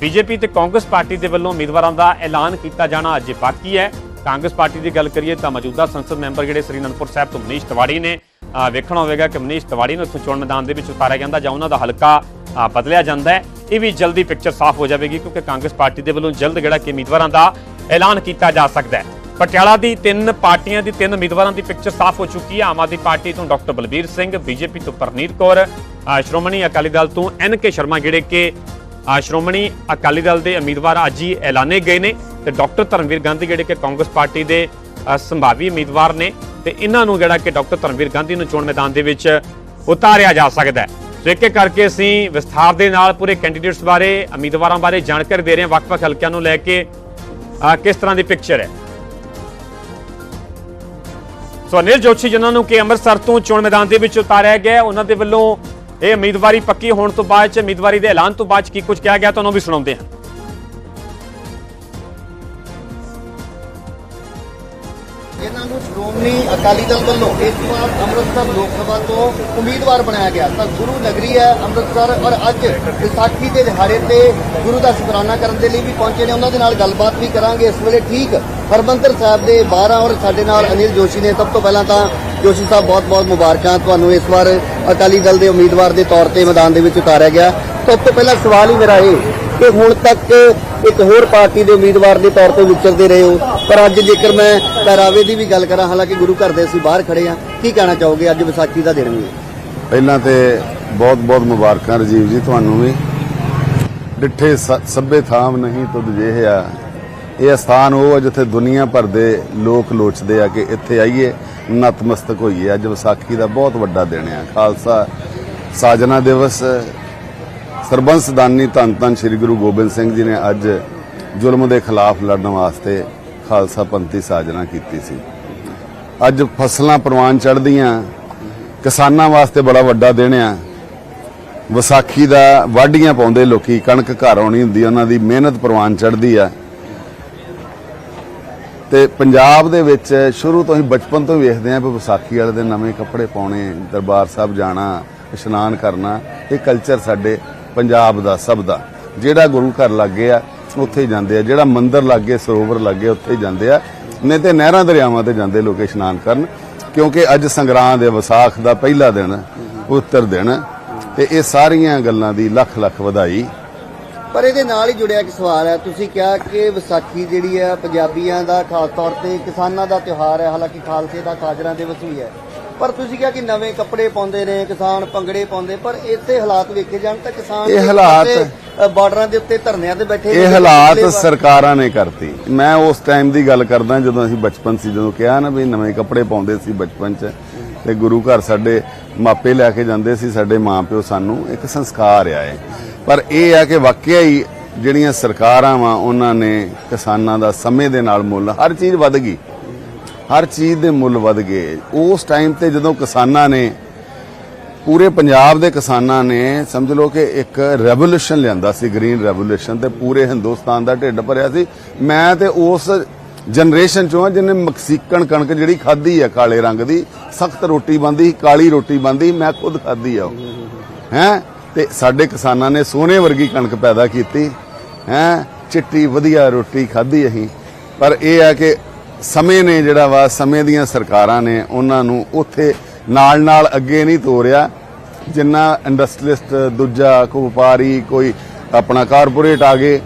ਬੀਜੇਪੀ ਤੇ ਕਾਂਗਰਸ ਪਾਰਟੀ ਦੇ ਵੱਲੋਂ ਉਮੀਦਵਾਰਾਂ ਦਾ ਐਲਾਨ ਕੀਤਾ ਜਾਣਾ ਅਜੇ ਬਾਕੀ ਹੈ। ਕਾਂਗਰਸ ਪਾਰਟੀ ਦੀ ਗੱਲ ਕਰੀਏ ਤਾਂ ਮੌਜੂਦਾ ਸੰਸਦ ਮੈਂਬਰ ਜਿਹੜੇ ਸ੍ਰੀ ਅਨੰਦਪੁਰ ਸਾਹਿਬ ਤੋਂ ਮਨੀਸ਼ ਤਿਵਾੜੀ ਨੇ ਵੇਖਣਾ ਹੋਵੇਗਾ ਕਿ ਮਨੀਸ਼ ਤਿਵਾੜੀ ਨੂੰ ਇੱਥੋਂ ਚੋਣ ਮੈਦਾਨ ਦੇ ਵਿੱਚ ਉਤਾਰਿਆ ਜਾਂਦਾ ਜਾਂ ਉਹਨਾਂ ਦਾ ਹਲਕਾ ਬਦਲਿਆ ਜਾਂਦਾ ਹੈ। ਇਹ ਵੀ ਜਲਦੀ ਪਿਕਚਰ ਸਾਫ਼ ਹੋ ਜਾਵੇਗੀ ਕਿਉਂਕਿ ਕਾਂਗਰਸ ਪਾਰਟੀ ਦੇ ਵੱਲੋਂ ਜਲਦ ਜਿਹੜਾ ਕਿ ਉਮੀਦਵਾਰਾਂ ਦਾ ਐਲਾਨ ਕੀਤਾ ਜਾ ਸਕਦਾ ਹੈ। ਪਟਿਆਲਾ ਦੀ ਤਿੰਨ ਪਾਰਟੀਆਂ ਦੀ ਤਿੰਨ ਉਮੀਦਵਾਰਾਂ ਦੀ ਪਿਕਚਰ ਸਾਫ਼ ਹੋ ਚੁੱਕੀ ਹੈ। ਆਮ ਆਦਮੀ ਪਾਰਟੀ ਤੋਂ ਡਾਕਟਰ ਬਲਬੀਰ ਸਿੰਘ, ਬੀਜੇਪੀ ਤੋਂ ਪਰਨੀਤ ਕੌਰ ਸ਼੍ਰੋਮਣੀ ਅਕਾਲੀ ਦਲ ਤੋਂ ਐਨ ਕੇ ਸ਼ਰਮਾ ਜਿਹੜੇ ਕਿ ਸ਼੍ਰੋਮਣੀ ਅਕਾਲੀ ਦਲ ਦੇ ਉਮੀਦਵਾਰ ਅੱਜ ਹੀ ਐਲਾਨੇ ਗਏ ਨੇ ਤੇ ਡਾਕਟਰ ਧਰਮਵੀਰ ਗਾਂਧੀ ਜਿਹੜੇ ਕਿ ਕਾਂਗਰਸ ਪਾਰਟੀ ਦੇ ਸੰਭਾਵੀ ਉਮੀਦਵਾਰ ਨੇ ਤੇ ਇਹਨਾਂ ਨੂੰ ਜਿਹੜਾ ਕਿ ਡਾਕਟਰ ਧਰਮਵੀਰ ਗਾਂਧੀ ਨੂੰ ਚੋਣ ਮੈਦਾਨ ਦੇ ਵਿੱਚ ਉਤਾਰਿਆ ਜਾ ਸਕਦਾ ਹੈ। ਇੱਕ ਇੱਕ ਕਰਕੇ ਅਸੀਂ ਵਿਸਥਾਰ ਦੇ ਨਾਲ ਪੂਰੇ ਕੈਂਡੀਡੇਟਸ ਬਾਰੇ, ਉਮੀਦਵਾਰਾਂ ਬਾਰੇ ਜਾਣਕਾਰੀ ਦੇ ਰਹੇ ਹਾਂ, ਵੱਖ-ਵੱਖ ਹਲਕਿਆਂ ਨੂੰ ਲੈ ਕੇ ਕਿਸ ਤਰ੍ਹਾਂ ਦੀ ਪਿਕਚਰ ਹੈ। ਸੋ ਅਨਿਲ ਜੋਸ਼ੀ, ਜਿਨ੍ਹਾਂ ਨੂੰ ਕਿ ਅੰਮ੍ਰਿਤਸਰ ਤੋਂ ਚੋਣ ਮੈਦਾਨ ਦੇ ਵਿੱਚ ਉਤਾਰਿਆ ਗਿਆ ਉਹਨਾਂ ਦੇ ਵੱਲੋਂ ਇਹ ਉਮੀਦਵਾਰੀ ਪੱਕੀ ਹੋਣ ਤੋਂ ਬਾਅਦ ਚ, ਉਮੀਦਵਾਰੀ ਦੇ ਐਲਾਨ ਤੋਂ ਬਾਅਦ 'ਚ ਕੀ ਕੁਝ ਕਿਹਾ ਗਿਆ, ਤੁਹਾਨੂੰ ਵੀ ਸੁਣਾਉਂਦੇ ਹਾਂ। ਸ਼੍ਰੋਮਣੀ ਅਕਾਲੀ ਦਲ ਵੱਲੋਂ ਇਸ ਵਾਰ ਅੰਮ੍ਰਿਤਸਰ ਲੋਕ ਸਭਾ ਤੋਂ ਉਮੀਦਵਾਰ ਬਣਾਇਆ ਗਿਆ। ਤਾਂ ਗੁਰੂ ਨਗਰੀ ਹੈ ਅੰਮ੍ਰਿਤਸਰ ਔਰ ਅੱਜ ਵਿਸਾਖੀ ਦੇ ਦਿਹਾੜੇ ਤੇ ਗੁਰੂ ਦਾ ਸ਼ੁਕਰਾਨਾ ਕਰਨ ਦੇ ਲਈ ਵੀ ਪਹੁੰਚੇ ਨੇ। ਉਹਨਾਂ ਦੇ ਨਾਲ ਗੱਲਬਾਤ ਵੀ ਕਰਾਂਗੇ। ਇਸ ਵੇਲੇ ਠੀਕ ਹਰਮੰਦਰ ਸਾਹਿਬ ਦੇ 12 ਔਰ ਸਾਡੇ ਨਾਲ ਅਨਿਲ ਜੋਸ਼ੀ ਨੇ। ਸਭ ਤੋਂ ਪਹਿਲਾਂ ਤਾਂ ਜੋਸ਼ੀ ਸਾਹਿਬ, ਬਹੁਤ-ਬਹੁਤ ਮੁਬਾਰਕਾਂ ਤੁਹਾਨੂੰ ਇਸ ਵਾਰ ਅਕਾਲੀ ਦਲ ਦੇ ਉਮੀਦਵਾਰ ਦੇ ਤੌਰ ਤੇ ਮੈਦਾਨ ਦੇ ਵਿੱਚ ਉਤਾਰਿਆ ਗਿਆ। ਸਭ ਤੋਂ ਪਹਿਲਾਂ ਸਵਾਲ ਹੀ ਮੇਰਾ ਇਹ ਕਿ ਹੁਣ ਤੱਕ ਇੱਕ ਹੋਰ ਪਾਰਟੀ ਦੇ ਉਮੀਦਵਾਰ ਦੇ ਤੌਰ ਤੇ ਵਿਚਰਦੇ ਰਹੇ ਹੋ। ਪਰ ਅੱਜ ਜੇਕਰ ਮੈਂ ਪਹਿਰਾਵੇ ਦੀ ਵੀ ਗੱਲ ਕਰਾਂ, ਹਾਲਾਂਕਿ ਗੁਰੂ ਘਰ ਦੇ ਅਸੀਂ ਬਾਹਰ ਖੜੇ ਆ ਕੀ ਕਹਿਣਾ ਚਾਹੋਗੇ? ਅੱਜ ਵਿਸਾਖੀ ਦਾ ਦਿਨ ਵੀ ਪਹਿਲਾਂ ਤੇ ਬਹੁਤ ਬਹੁਤ ਮੁਬਾਰਕਾਂ ਰਜੀਵ ਜੀ ਤੁਹਾਨੂੰ ਵੀ। ਡਿੱਠੇ ਸ- ਸੱਭੇ ਥਾਮ ਨਹੀਂ ਤੁਧ ਜਿਹਿਆ ਇਹ ਸਥਾਨ ਉਹ ਹੈ ਜਿੱਥੇ ਦੁਨੀਆ ਭਰ ਦੇ ਲੋਕ ਲੋਚਦੇ ਆ ਕਿ ਇੱਥੇ ਆਈਏ, ਨਤਮਸਤਕ ਹੋਈਏ। ਅੱਜ ਵਿਸਾਖੀ ਦਾ ਬਹੁਤ ਵੱਡਾ ਦਿਨ ਆ। ਖਾਲਸਾ ਸਾਜਨਾ ਦਿਵਸ ਸਰਬੰਸ ਦਾਨੀ ਧੰਨ ਧੰਨ ਸ੍ਰੀ ਗੁਰੂ ਗੋਬਿੰਦ ਸਿੰਘ ਜੀ ਨੇ ਅੱਜ ਜ਼ੁਲਮ ਦੇ ਖਿਲਾਫ ਲੜਨ ਵਾਸਤੇ ਖਾਲਸਾ ਪੰਥੀ ਸਾਜਨਾ ਕੀਤੀ ਸੀ। ਅੱਜ ਫਸਲਾਂ ਪ੍ਰਵਾਨ ਚੜਦੀਆਂ ਕਿਸਾਨਾਂ ਵਾਸਤੇ ਬੜਾ ਵੱਡਾ ਦਿਨ ਆ। ਵਿਸਾਖੀ ਦਾ ਵਾਢੀਆਂ ਪਾਉਂਦੇ ਲੋਕੀ, ਕਣਕ ਘਰ ਆਉਣੀ ਹੁੰਦੀ ਉਹਨਾਂ ਦੀ ਮਿਹਨਤ ਪ੍ਰਵਾਨ ਚੜਦੀ ਆ। ਤੇ ਪੰਜਾਬ ਦੇ ਵਿੱਚ ਸ਼ੁਰੂ ਤੋਂ ਹੀ ਬਚਪਨ ਤੋਂ ਹੀ ਵੇਖਦੇ ਆ ਵੀ ਵਿਸਾਖੀ ਵਾਲੇ ਦਿਨ ਨਵੇਂ ਕੱਪੜੇ ਪਾਉਣੇ, ਦਰਬਾਰ ਸਾਹਿਬ ਜਾਣਾ, ਇਸ਼ਨਾਨ ਕਰਨਾ, ਇਹ ਕਲਚਰ ਸਾਡੇ ਪੰਜਾਬ ਦਾ, ਸਭ ਦਾ। ਜਿਹੜਾ ਗੁਰੂ ਘਰ ਲੱਗੇ ਆ, ਉੱਥੇ ਜਾਂਦੇ ਆ। ਜਿਹੜਾ ਮੰਦਿਰ ਲੱਗੇ, ਸਰੋਵਰ ਲੱਗੇ, ਉੱਥੇ ਜਾਂਦੇ ਆ। ਨਹੀਂ ਤੇ ਨਹਿਰਾਂ ਦਰਿਆਵਾਂ ਤੇ ਜਾਂਦੇ ਲੋਕ ਇਸ਼ਨਾਨ ਕਰਨ, ਕਿਉਂਕਿ ਅੱਜ ਸੰਗਰਾਂ ਦੇ ਵਿਸਾਖ ਦਾ ਪਹਿਲਾ ਦਿਨ ਉੱਤਰ ਦਿਨ, ਤੇ ਇਹ ਸਾਰੀਆਂ ਗੱਲਾਂ ਦੀ ਲੱਖ ਲੱਖ ਵਧਾਈ। ਪਰ ਇਹਦੇ ਨਾਲ ਹੀ ਜੁੜਿਆ ਇੱਕ ਸਵਾਲ ਹੈ। ਤੁਸੀਂ ਕਿਹਾ ਕਿ ਵਿਸਾਖੀ ਜਿਹੜੀ ਹੈ, ਪੰਜਾਬੀਆਂ ਦਾ ਖਾਸ ਤੌਰ ਤੇ ਕਿਸਾਨਾਂ ਦਾ ਤਿਉਹਾਰ ਹੈ। ਹਾਲਾਂਕਿ ਖਾਲਸੇ ਦਾ ਕਾਜਰਾਂ ਦਿਵਸ ਵੀ ਹੈ। ਪਰ ਤੁਸੀਂ ਕਿਹਾ ਕਿ ਨਵੇਂ ਕੱਪੜੇ ਪਾਉਂਦੇ ਨੇ ਕਿਸਾਨ ਭੰਗੜੇ ਪਾਉਂਦੇ ਪਰ ਇੱਥੇ ਹਾਲਾਤ ਵੇਖੇ ਜਾਣ ਤਾਂ ਕਿਸਾਨ ਇਹ ਹਾਲਾਤ- ਬਾਰਡਰਾਂ ਦੇ ਉੱਤੇ ਧਰਨਿਆਂ ਤੇ ਬੈਠੇ ਇਹ ਹਾਲਾਤ ਸਰਕਾਰਾਂ ਨੇ ਕਰਤੀ। ਮੈਂ ਉਸ ਟਾਈਮ ਦੀ ਗੱਲ ਕਰਦਾ ਜਦੋਂ ਅਸੀਂ ਬਚਪਨ ਸੀ ਜਦੋਂ ਕਿਹਾ ਨਾ ਵੀ ਨਵੇਂ ਕੱਪੜੇ ਪਾਉਂਦੇ ਸੀ ਬਚਪਨ 'ਚ ਤੇ ਗੁਰੂ ਘਰ ਸਾਡੇ ਮਾਪੇ ਲੈ ਕੇ ਜਾਂਦੇ ਸੀ ਸਾਡੇ ਮਾਪਿਓ ਸਾਨੂੰ ਇੱਕ ਸੰਸਕਾਰ ਆ ਇਹ। ਪਰ ਇਹ ਆ ਕਿ ਵਾਕਿਆ ਹੀ ਜਿਹੜੀਆਂ ਸਰਕਾਰਾਂ ਵਾ ਉਹਨਾਂ ਨੇ ਕਿਸਾਨਾਂ ਦਾ ਸਮੇਂ ਦੇ ਨਾਲ ਮੁੱਲ ਹਰ ਚੀਜ਼ ਵੱਧ ਗਈ। ਹਰ ਚੀਜ਼ ਦੇ ਮੁੱਲ ਵੱਧ ਗਏ। ਉਸ ਟਾਈਮ ਤੇ ਜਦੋਂ ਕਿਸਾਨਾਂ ਨੇ, ਪੂਰੇ ਪੰਜਾਬ ਦੇ ਕਿਸਾਨਾਂ ਨੇ, ਸਮਝ ਲਓ ਕਿ ਇੱਕ ਰੈਵੋਲੂਸ਼ਨ ਲਿਆਂਦਾ ਸੀ ਗ੍ਰੀਨ ਰੈਵੋਲੂਸ਼ਨ ਤੇ ਪੂਰੇ ਹਿੰਦੁਸਤਾਨ ਦਾ ਢਿੱਡ ਭਰਿਆ ਸੀ। ਮੈਂ ਤੇ ਉਸ ਜਨਰੇਸ਼ਨ ਚੋਂ ਆ ਜਿਹਨੇ ਮਕਸੀਕਣ ਕਣਕ ਜਿਹੜੀ ਖਾਧੀ ਹੈ ਕਾਲੇ ਰੰਗ ਦੀ, ਸਖਤ ਰੋਟੀ ਬੰਦੀ ਕਾਲੀ ਰੋਟੀ ਬੰਦੀ ਮੈਂ ਖੁਦ ਖਾਧੀ ਆ ਉਹ। ਹੈ? ਤੇ ਸਾਡੇ ਕਿਸਾਨਾਂ ਨੇ ਸੋਨੇ ਵਰਗੀ ਕਣਕ ਪੈਦਾ ਕੀਤੀ। ਹੈ? ਚਿੱਟੀ ਵਧੀਆ ਰੋਟੀ ਖਾਧੀ ਅਸੀਂ। ਪਰ ਇਹ ਆ ਕਿ ਸਮੇਂ ਨੇ ਜਿਹੜਾ ਵਾ ਸਮੇਂ ਦੀਆਂ ਸਰਕਾਰਾਂ ਨੇ ਉਹਨਾਂ ਨੂੰ ਉੱਥੇ ਨਾਲ ਨਾਲ ਅੱਗੇ ਨਹੀਂ ਤੋਰਿਆ। ਜਿੰਨਾ ਇੰਡਸਟਰੀਲਿਸਟ ਦੂਜਾ ਕੋਈ ਵਪਾਰੀ ਕੋਈ ਆਪਣਾ ਕਾਰਪੋਰੇਟ ਆ ਗਏ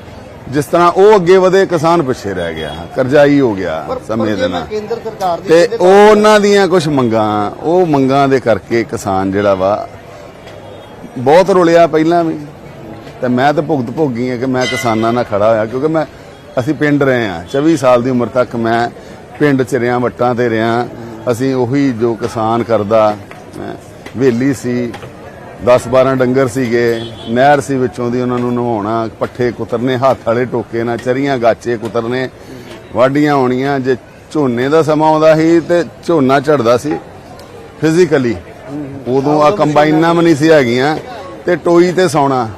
ਜਿਸ ਤਰ੍ਹਾਂ ਉਹ ਅੱਗੇ ਵਧੇ ਕਿਸਾਨ ਪਿੱਛੇ ਰਹਿ ਗਿਆ ਕਰਜ਼ਾਈ ਹੋ ਗਿਆ ਸਮੇਂ ਦੇ ਨਾਲ। ਕੇਂਦਰ ਸਰਕਾਰ ਦੀ ਤੇ ਉਹ ਉਹਨਾਂ ਦੀਆਂ ਕੁਝ ਮੰਗਾਂ ਉਹ ਮੰਗਾਂ ਦੇ ਕਰਕੇ ਕਿਸਾਨ ਜਿਹੜਾ ਵਾ ਬਹੁਤ ਰੁਲਿਆ ਪਹਿਲਾਂ ਵੀ। ਤੇ ਮੈਂ ਤਾਂ ਭੁਗਤ ਭੋਗੀ ਆ ਕਿ ਮੈਂ ਕਿਸਾਨਾਂ ਨਾਲ ਖੜਾ ਹੋਇਆ ਕਿਉਂਕਿ ਮੈਂ ਅਸੀਂ ਪਿੰਡ ਰਹੇ ਆ 24 ਸਾਲ ਦੀ ਉਮਰ ਤੱਕ ਮੈਂ ਪਿੰਡ ਚ ਰਿਆਂ ਵੱਟਾਂ ਤੇ ਰਿਆਂ ਅਸੀਂ ਉਹੀ ਜੋ ਕਿਸਾਨ ਕਰਦਾ ਵੇਲੀ ਸੀ 10 12 ਡੰਗਰ ਸੀਗੇ ਨਹਿਰ ਸੀ ਵਿੱਚੋਂ ਦੀ ਉਹਨਾਂ ਨੂੰ ਨਵਾਉਣਾ ਪੱਠੇ ਕੁਤਰਨੇ ਹੱਥ ਵਾਲੇ ਟੋਕੇ ਨਾਲ ਚਰੀਆਂ ਗਾਚੇ ਕੁਤਰਨੇ ਵਾਢੀਆਂ ਹੋਣੀਆਂ ਜੇ ਝੋਨੇ ਦਾ ਸਮਾਂ ਆਉਂਦਾ ਸੀ ਤੇ ਝੋਨਾ ਝੜਦਾ ਸੀ ਫਿਜ਼ੀਕਲੀ ਉਦੋਂ ਆ ਕੰਬਾਈਨਾਂ ਵੀ ਨਹੀਂ ਸੀ ਹੈਗੀਆਂ ਤੇ ਟੋਈ ਤੇ ਸੌਣਾ।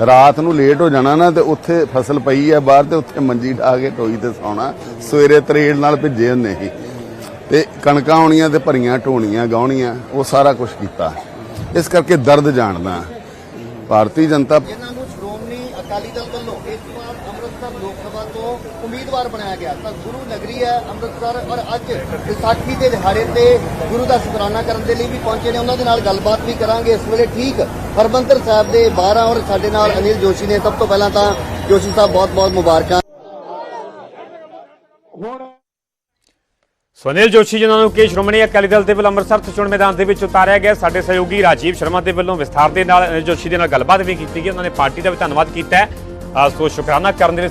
ਰਾਤ ਨੂੰ ਲੇਟ ਹੋ ਜਾਣਾ ਨਾ ਤੇ ਉੱਥੇ ਫਸਲ ਪਈ ਹੈ ਬਾਹਰ ਤੇ ਉੱਥੇ ਮੰਜੀ ਢਾ ਕੇ ਟੋਈ ਤੇ ਸੌਣਾ। ਸਵੇਰੇ ਤਰੇੜ ਨਾਲ ਭਿੱਜੇ ਹੁੰਦੇ ਸੀ। ਤੇ ਕਣਕਾਂ ਆਉਣੀਆਂ ਤੇ ਭਰੀਆਂ ਢੋਣੀਆਂ, ਗਾਉਣੀਆਂ, ਉਹ ਸਾਰਾ ਕੁਝ ਕੀਤਾ। ਇਸ ਕਰਕੇ ਦਰਦ ਜਾਣਦਾ। ਭਾਰਤੀ ਜਨਤਾ ਇਹਨਾਂ ਨੂੰ ਸ਼੍ਰੋਮਣੀ ਅਕਾਲੀ ਦਲ ਵੱਲੋਂ ਇਸ ਵਾਰ ਅੰਮ੍ਰਿਤਸਰ ਲੋਕ ਸਭਾ ਤੋਂ ਉਮੀਦਵਾਰ ਬਣਾਇਆ ਗਿਆ। ਤਾਂ ਗੁਰੂ ਨਗਰੀ ਹੈ ਅੰਮ੍ਰਿਤਸਰ ਔਰ ਅੱਜ ਵਿਸਾਖੀ ਦੇ ਦਿਹਾੜੇ ਤੇ ਗੁਰੂ ਦਾ ਸ਼ੁਕਰਾਨਾ ਕਰਨ ਦੇ ਲਈ ਵੀ ਪਹੁੰਚੇ ਨੇ। ਉਹਨਾਂ ਦੇ ਨਾਲ ਗੱਲਬਾਤ ਵੀ ਕਰਾਂਗੇ। ਇਸ ਵੇਲੇ ਠੀਕ ਹਰਮੰਦਰ ਸਾਹਿਬ ਦੇ 12 ਔਰ ਸਾਡੇ ਨਾਲ ਅਨਿਲ ਜੋਸ਼ੀ ਨੇ। ਸਭ ਤੋਂ ਪਹਿਲਾਂ ਤਾਂ ਜੋਸ਼ੀ ਸਾਹਿਬ ਬਹੁਤ-ਬਹੁਤ ਮੁਬਾਰਕਾਂ। ਸੁਨੀਲ ਜੋਸ਼ੀ ਜਿਨ੍ਹਾਂ ਨੂੰ ਕਿ ਸ਼੍ਰੋਮਣੀ ਅਕਾਲੀ ਦਲ ਦੇ ਵੱਲੋਂ ਅੰਮ੍ਰਿਤਸਰ ਚੋਣ ਮੈਦਾਨ ਦੇ ਵਿੱਚ ਉਤਾਰਿਆ ਗਿਆ। ਸਾਡੇ ਸਹਿਯੋਗੀ ਰਾਜੀਵ ਸ਼ਰਮਾ ਦੇ ਵੱਲੋਂ ਵਿਸਥਾਰ ਦੇ ਨਾਲ ਅਨਿਲ ਜੋਸ਼ੀ ਦੇ ਨਾਲ ਗੱਲਬਾਤ ਵੀ ਕੀਤੀ ਗਈ। ਉਹਨਾਂ ਨੇ ਪਾਰਟੀ ਦਾ ਵੀ ਧੰਨਵਾਦ ਕੀਤਾ ਹੈ। ਸੋ ਸ਼ੁਕਰਾਨਾ ਕਰਨ ਦੇ ਲਈ